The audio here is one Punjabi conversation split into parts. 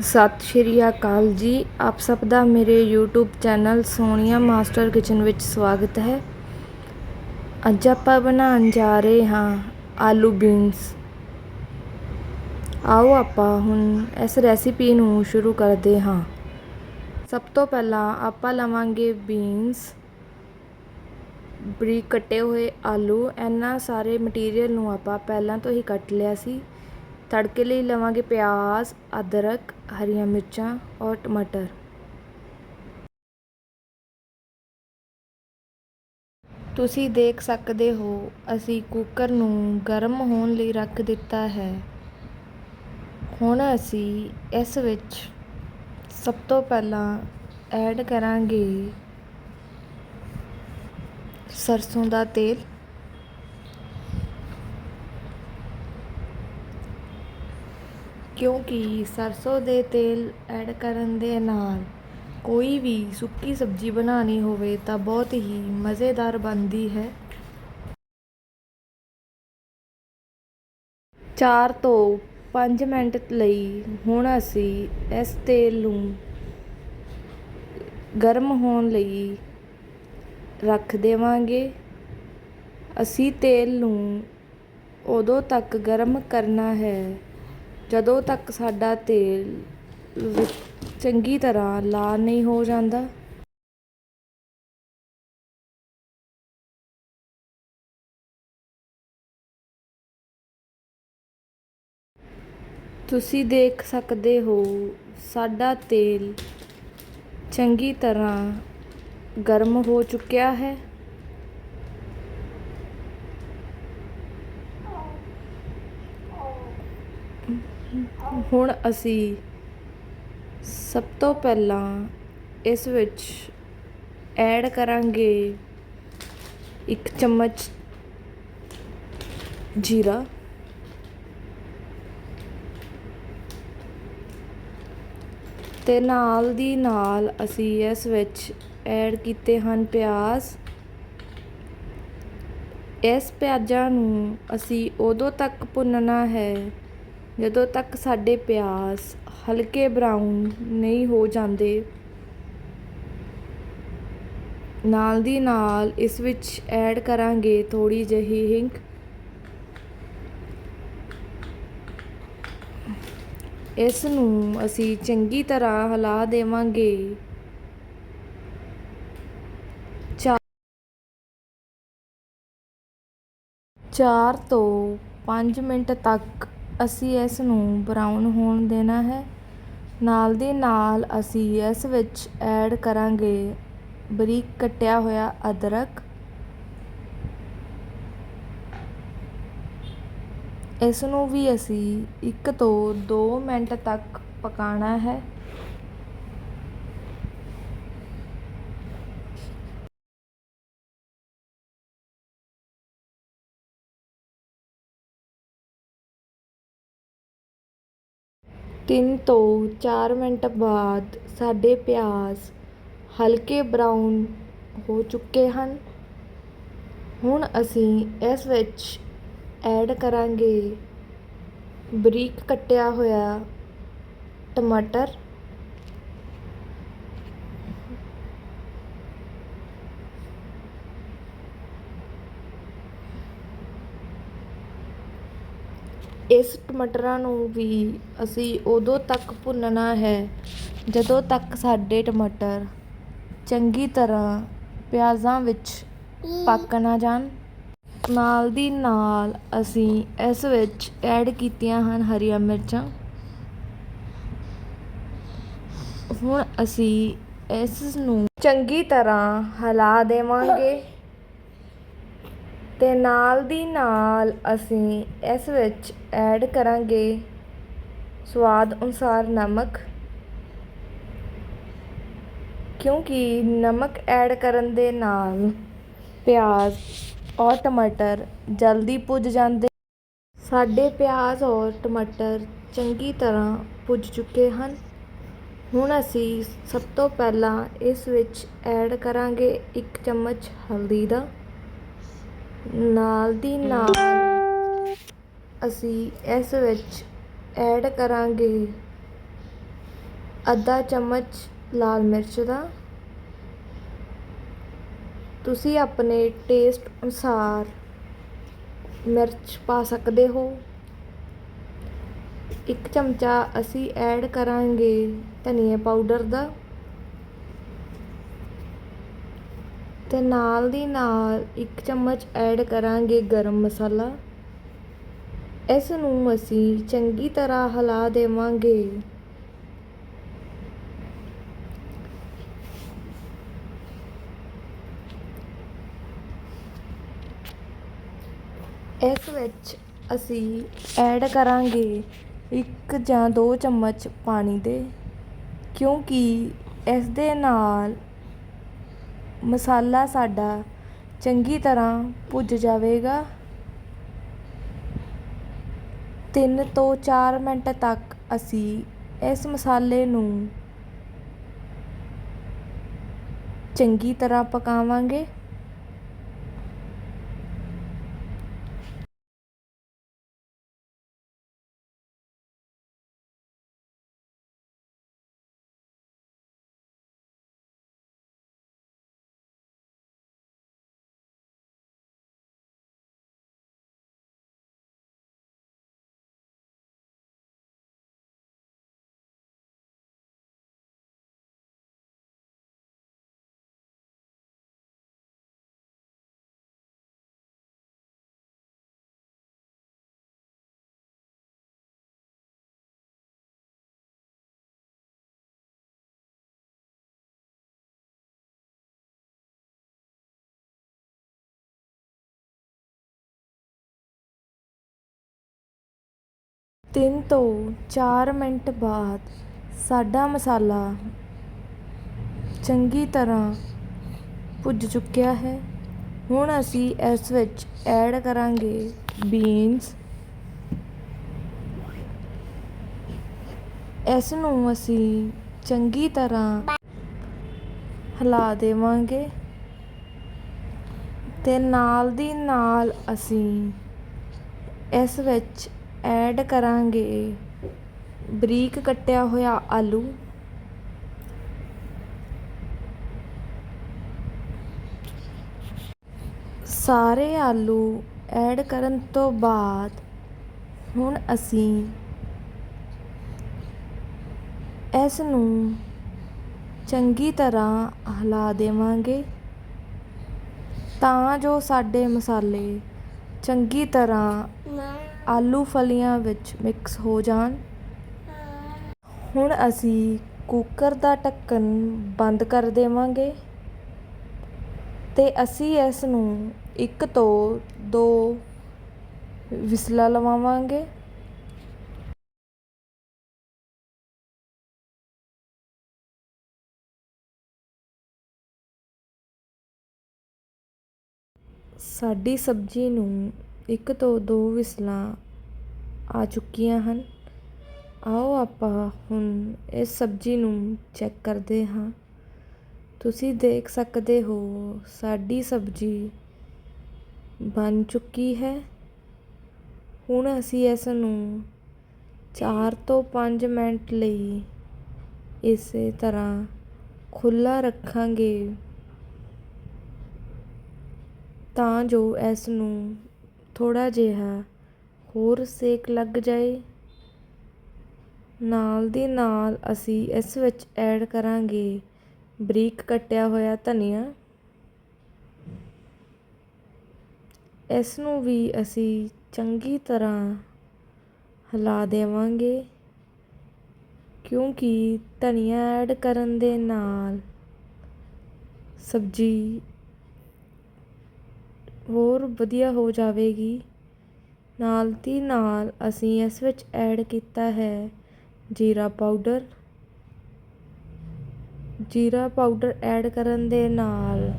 ਸਤਿ ਸ਼੍ਰੀ ਅਕਾਲ ਜੀ। ਆਪ ਸਭ ਦਾ ਮੇਰੇ YouTube channel Sonia master kitchen ਵਿੱਚ ਸਵਾਗਤ ਹੈ। ਅੱਜ ਆਪਾਂ ਬਣਾਉਣ ਜਾ ਰਹੇ ਹਾਂ ਆਲੂ ਬੀਨਸ। ਆਓ ਆਪਾਂ ਹੁਣ ਇਸ ਰੈਸਿਪੀ ਨੂੰ ਸ਼ੁਰੂ ਕਰਦੇ ਹਾਂ। ਸਭ ਤੋਂ ਪਹਿਲਾਂ ਆਪਾਂ ਲਵਾਂਗੇ ਬੀਨਸ। ਬਰੀਕ ਕੱਟੇ ਹੋਏ ਆਲੂ। ਇਹਨਾਂ ਸਾਰੇ ਮਟੀਰੀਅਲ ਨੂੰ ਆਪਾਂ ਪਹਿਲਾਂ ਤੋਂ ਹੀ ਕੱਟ ਲਿਆ ਸੀ। ਤੜਕੇ ਲਈ ਲਵਾਂਗੇ ਪਿਆਜ਼, ਅਦਰਕ ਹਰੀਆਂ ਮਿਰਚਾਂ ਔਰ ਟਮਾਟਰ। ਤੁਸੀਂ ਦੇਖ ਸਕਦੇ ਹੋ, ਅਸੀਂ ਕੁੱਕਰ ਨੂੰ ਗਰਮ ਹੋਣ ਲਈ ਰੱਖ ਦਿੱਤਾ ਹੈ। ਹੁਣ ਅਸੀਂ ਇਸ ਵਿੱਚ ਸਭ ਤੋਂ ਪਹਿਲਾਂ ਐਡ ਕਰਾਂਗੇ ਸਰਸੋਂ ਦਾ ਤੇਲ। ਕਿਉਂਕਿ ਸਰਸੋਂ ਦੇ ਤੇਲ ਐਡ ਕਰਨ ਦੇ ਨਾਲ ਕੋਈ ਵੀ ਸੁੱਕੀ ਸਬਜ਼ੀ ਬਣਾਉਣੀ ਹੋਵੇ ਤਾਂ ਬਹੁਤ ਹੀ ਮਜ਼ੇਦਾਰ ਬਣਦੀ ਹੈ। ਚਾਰ ਤੋਂ 5 ਮਿੰਟ ਲਈ ਹੁਣ ਅਸੀਂ ਇਸ ਤੇਲ ਨੂੰ ਗਰਮ ਹੋਣ ਲਈ ਰੱਖ ਦੇਵਾਂਗੇ। ਅਸੀਂ ਤੇਲ ਨੂੰ ਉਦੋਂ ਤੱਕ ਗਰਮ ਕਰਨਾ ਹੈ ਜਦੋਂ ਤੱਕ ਸਾਡਾ ਤੇਲ ਚੰਗੀ ਤਰ੍ਹਾਂ ਲਾਲ ਨਹੀਂ ਹੋ ਜਾਂਦਾ। ਤੁਸੀਂ ਦੇਖ ਸਕਦੇ ਹੋ, ਸਾਡਾ ਤੇਲ ਚੰਗੀ ਤਰ੍ਹਾਂ ਗਰਮ ਹੋ ਚੁੱਕਿਆ ਹੈ। ਹੁਣ ਅਸੀਂ ਸਭ ਤੋਂ ਪਹਿਲਾਂ ਇਸ ਵਿੱਚ ਐਡ ਕਰਾਂਗੇ ਇੱਕ ਚਮਚ ਜੀਰਾ। ਤੇ ਨਾਲ ਦੀ ਨਾਲ ਅਸੀਂ ਇਸ ਵਿੱਚ ਐਡ ਕੀਤੇ ਹਨ ਪਿਆਜ਼। ਇਸ ਪਿਆਜ਼ਾਂ ਨੂੰ ਅਸੀਂ ਉਦੋਂ ਤੱਕ ਭੁੰਨਣਾ ਹੈ ਜਦੋਂ ਤੱਕ ਸਾਡੇ ਪਿਆਜ਼ ਹਲਕੇ ਬਰਾਊਨ ਨਹੀਂ ਹੋ ਜਾਂਦੇ, ਨਾਲ ਦੀ ਨਾਲ ਇਸ ਵਿੱਚ ਐਡ ਕਰਾਂਗੇ ਥੋੜੀ ਜਿਹੀ ਹਿੰਗ। ਇਸ ਨੂੰ ਅਸੀਂ ਚੰਗੀ ਤਰ੍ਹਾਂ ਹਿਲਾ ਦੇਵਾਂਗੇ। ਚਾਰ ਤੋਂ 5 ਮਿੰਟ ਤੱਕ ਅਸੀਂ ਇਸ ਨੂੰ ਬਰਾਊਨ ਹੋਣ ਦੇਣਾ ਹੈ। ਨਾਲ ਦੀ ਨਾਲ ਅਸੀਂ ਇਸ ਵਿੱਚ ਐਡ ਕਰਾਂਗੇ ਬਰੀਕ ਕੱਟਿਆ ਹੋਇਆ ਅਦਰਕ। ਇਸ ਨੂੰ ਵੀ ਅਸੀਂ 1 ਤੋਂ 2 ਮਿੰਟ ਤੱਕ ਪਕਾਉਣਾ ਹੈ। ਤਿੰਨ ਤੋਂ ਚਾਰ ਮਿੰਟ ਬਾਅਦ ਸਾਡੇ ਪਿਆਜ਼ ਹਲਕੇ ਬਰਾਊਨ ਹੋ ਚੁੱਕੇ ਹਨ। ਹੁਣ ਅਸੀਂ ਇਸ ਵਿੱਚ ਐਡ ਕਰਾਂਗੇ ਬਰੀਕ ਕੱਟਿਆ ਹੋਇਆ ਟਮਾਟਰ। ਇਸ ਟਮਾਟਰਾਂ ਨੂੰ ਵੀ ਅਸੀਂ ਉਦੋਂ ਤੱਕ ਭੁੰਨਣਾ ਹੈ ਜਦੋਂ ਤੱਕ ਸਾਡੇ ਟਮਾਟਰ ਚੰਗੀ ਤਰ੍ਹਾਂ ਪਿਆਜ਼ਾਂ ਵਿੱਚ ਪੱਕ ਨਾ ਜਾਣ। ਨਾਲ ਦੀ ਨਾਲ ਅਸੀਂ ਇਸ ਵਿੱਚ ਐਡ ਕੀਤੀਆਂ ਹਨ ਹਰੀਆਂ ਮਿਰਚਾਂ। ਹੁਣ ਅਸੀਂ ਇਸ ਨੂੰ ਚੰਗੀ ਤਰ੍ਹਾਂ ਹਿਲਾ ਦੇਵਾਂਗੇ। ਤੇ ਨਾਲ ਦੀ ਨਾਲ ਅਸੀਂ ਇਸ ਵਿੱਚ ਐਡ ਕਰਾਂਗੇ ਸਵਾਦ ਅਨੁਸਾਰ ਨਮਕ। ਕਿਉਂਕਿ ਨਮਕ ਐਡ ਕਰਨ ਦੇ ਨਾਲ ਪਿਆਜ਼ ਔਰ ਟਮਾਟਰ ਜਲਦੀ ਭੁੱਜ ਜਾਂਦੇ। ਸਾਡੇ ਪਿਆਜ਼ ਔਰ ਟਮਾਟਰ ਚੰਗੀ ਤਰ੍ਹਾਂ ਭੁੱਜ ਚੁੱਕੇ ਹਨ। ਹੁਣ ਅਸੀਂ ਸਭ ਤੋਂ ਪਹਿਲਾਂ ਇਸ ਵਿੱਚ ਐਡ ਕਰਾਂਗੇ ਇੱਕ ਚਮਚ ਹਲਦੀ ਦਾ। ਨਾਲ ਦੀ ਨਾਲ ਅਸੀਂ ਇਸ ਵਿੱਚ ਐਡ ਕਰਾਂਗੇ ਅੱਧਾ ਚਮਚ ਲਾਲ ਮਿਰਚ ਦਾ। ਤੁਸੀਂ ਆਪਣੇ ਟੇਸਟ ਅਨੁਸਾਰ ਮਿਰਚ ਪਾ ਸਕਦੇ ਹੋ। ਇੱਕ ਚਮਚਾ ਅਸੀਂ ਐਡ ਕਰਾਂਗੇ ਧਨੀਆ ਪਾਊਡਰ ਦਾ। ਤੇ ਨਾਲ ਦੀ ਨਾਲ ਇੱਕ ਚਮਚ ਐਡ ਕਰਾਂਗੇ ਗਰਮ ਮਸਾਲਾ। ਇਸ ਨੂੰ ਅਸੀਂ ਚੰਗੀ ਤਰ੍ਹਾਂ ਹਿਲਾ ਦੇਵਾਂਗੇ। ਇਸ ਵਿੱਚ ਅਸੀਂ ਐਡ ਕਰਾਂਗੇ ਇੱਕ ਜਾਂ ਦੋ ਚਮਚ ਪਾਣੀ ਦੇ, ਕਿਉਂਕਿ ਇਸ ਦੇ ਨਾਲ ਮਸਾਲਾ ਸਾਡਾ ਚੰਗੀ ਤਰ੍ਹਾਂ ਭੁੱਜ ਜਾਵੇਗਾ। ਤਿੰਨ ਤੋਂ ਚਾਰ ਮਿੰਟ ਤੱਕ ਅਸੀਂ ਇਸ ਮਸਾਲੇ ਨੂੰ ਚੰਗੀ ਤਰ੍ਹਾਂ ਪਕਾਵਾਂਗੇ। ਤਿੰਨ ਤੋਂ ਚਾਰ ਮਿੰਟ ਬਾਅਦ ਸਾਡਾ ਮਸਾਲਾ ਚੰਗੀ ਤਰ੍ਹਾਂ ਭੁੱਜ ਚੁੱਕਿਆ ਹੈ। ਹੁਣ ਅਸੀਂ ਇਸ ਵਿੱਚ ਐਡ ਕਰਾਂਗੇ ਬੀਨਸ। ਇਸ ਨੂੰ ਅਸੀਂ ਚੰਗੀ ਤਰ੍ਹਾਂ ਹਿਲਾ ਦੇਵਾਂਗੇ ਤੇ ਨਾਲ ਦੀ ਨਾਲ ਅਸੀਂ ਇਸ ਵਿੱਚ ਐਡ ਕਰਾਂਗੇ। ਬਰੀਕ ਕੱਟਿਆ ਹੋਇਆ ਆਲੂ। ਸਾਰੇ ਆਲੂ ਐਡ ਕਰਨ ਤੋਂ ਬਾਅਦ ਹੁਣ ਅਸੀਂ ਇਸ ਨੂੰ ਚੰਗੀ ਤਰ੍ਹਾਂ ਹਿਲਾ ਦੇਵਾਂਗੇ ਤਾਂ ਜੋ ਸਾਡੇ ਮਸਾਲੇ ਚੰਗੀ ਤਰ੍ਹਾਂ ਆਲੂ ਫਲੀਆਂ ਵਿੱਚ ਮਿਕਸ ਹੋ ਜਾਣ। ਹੁਣ ਅਸੀਂ ਕੁੱਕਰ ਦਾ ਢੱਕਣ ਬੰਦ ਕਰ ਦੇਵਾਂਗੇ ਤੇ ਅਸੀਂ ਇਸ ਨੂੰ ਇੱਕ ਤੋਂ ਦੋ ਵਿਸਲਾ ਲਵਾਵਾਂਗੇ। ਸਾਡੀ ਸਬਜ਼ੀ ਨੂੰ ਇੱਕ ਤੋਂ ਦੋ ਵਿਸਲਾਂ ਆ ਚੁੱਕੀਆਂ ਹਨ। ਆਓ ਆਪਾਂ ਹੁਣ ਇਸ ਸਬਜ਼ੀ ਨੂੰ ਚੈੱਕ ਕਰਦੇ ਹਾਂ। ਤੁਸੀਂ ਦੇਖ ਸਕਦੇ ਹੋ, ਸਾਡੀ ਸਬਜ਼ੀ ਬਣ ਚੁੱਕੀ ਹੈ। ਹੁਣ ਅਸੀਂ ਇਸ ਨੂੰ 4 ਤੋਂ 5 ਮਿੰਟ ਲਈ ਇਸੇ ਤਰ੍ਹਾਂ ਖੁੱਲ੍ਹਾ ਰੱਖਾਂਗੇ ਤਾਂ ਜੋ ਇਸ ਨੂੰ ਥੋੜ੍ਹਾ ਜਿਹਾ ਹੋਰ ਸੇਕ ਲੱਗ ਜਾਏ। ਨਾਲ ਦੀ ਨਾਲ ਅਸੀਂ ਇਸ ਵਿੱਚ ਐਡ ਕਰਾਂਗੇ ਬਰੀਕ ਕੱਟਿਆ ਹੋਇਆ ਧਨੀਆ। ਇਸ ਨੂੰ ਵੀ ਅਸੀਂ ਚੰਗੀ ਤਰ੍ਹਾਂ ਹਿਲਾ ਦੇਵਾਂਗੇ, ਕਿਉਂਕਿ ਧਨੀਆ ਐਡ ਕਰਨ ਦੇ ਨਾਲ ਸਬਜ਼ੀ ਹੋਰ ਵਧੀਆ ਹੋ ਜਾਵੇਗੀ। ਨਾਲ ਦੀ ਨਾਲ ਅਸੀਂ ਇਸ ਵਿੱਚ ਐਡ ਕੀਤਾ ਹੈ ਜੀਰਾ ਪਾਊਡਰ। ਜੀਰਾ ਪਾਊਡਰ ਐਡ ਕਰਨ ਦੇ ਨਾਲ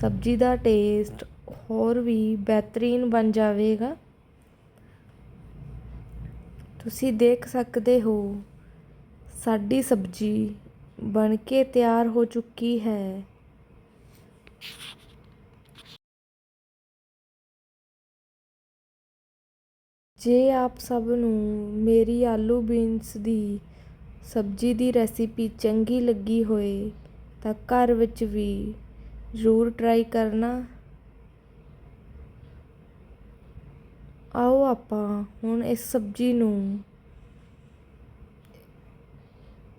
ਸਬਜ਼ੀ ਦਾ ਟੇਸਟ ਹੋਰ ਵੀ ਬਿਹਤਰੀਨ ਬਣ ਜਾਵੇਗਾ। ਤੁਸੀਂ ਦੇਖ ਸਕਦੇ ਹੋ, ਸਾਡੀ ਸਬਜ਼ੀ ਬਣ ਕੇ ਤਿਆਰ ਹੋ ਚੁੱਕੀ ਹੈ। ਜੇ ਆਪ ਸਭ ਨੂੰ ਮੇਰੀ ਆਲੂ ਬੀਨਸ ਦੀ ਸਬਜ਼ੀ ਦੀ ਰੈਸਿਪੀ ਚੰਗੀ ਲੱਗੀ ਹੋਏ, ਤਾਂ ਘਰ ਵਿੱਚ ਵੀ ਜ਼ਰੂਰ ਟਰਾਈ ਕਰਨਾ। ਆਓ ਆਪਾਂ ਹੁਣ ਇਸ ਸਬਜ਼ੀ ਨੂੰ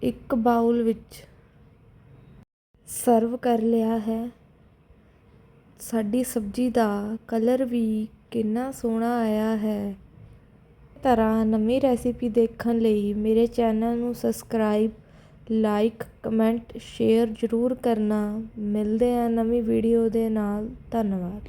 ਇੱਕ ਬਾਉਲ ਵਿੱਚ ਸਰਵ ਕਰ ਲਿਆ ਹੈ। ਸਾਡੀ ਸਬਜ਼ੀ ਦਾ ਕਲਰ ਵੀ ਕਿੰਨਾ ਸੋਹਣਾ ਆਇਆ ਹੈ। ਤਰ੍ਹਾਂ ਨਵੀਂ ਰੈਸਿਪੀ ਦੇਖਣ ਲਈ ਮੇਰੇ ਚੈਨਲ ਨੂੰ ਸਬਸਕ੍ਰਾਈਬ, ਲਾਈਕ, ਕਮੈਂਟ, ਸ਼ੇਅਰ ਜ਼ਰੂਰ ਕਰਨਾ। ਮਿਲਦੇ ਹਾਂ ਨਵੀਂ ਵੀਡੀਓ ਦੇ ਨਾਲ। ਧੰਨਵਾਦ।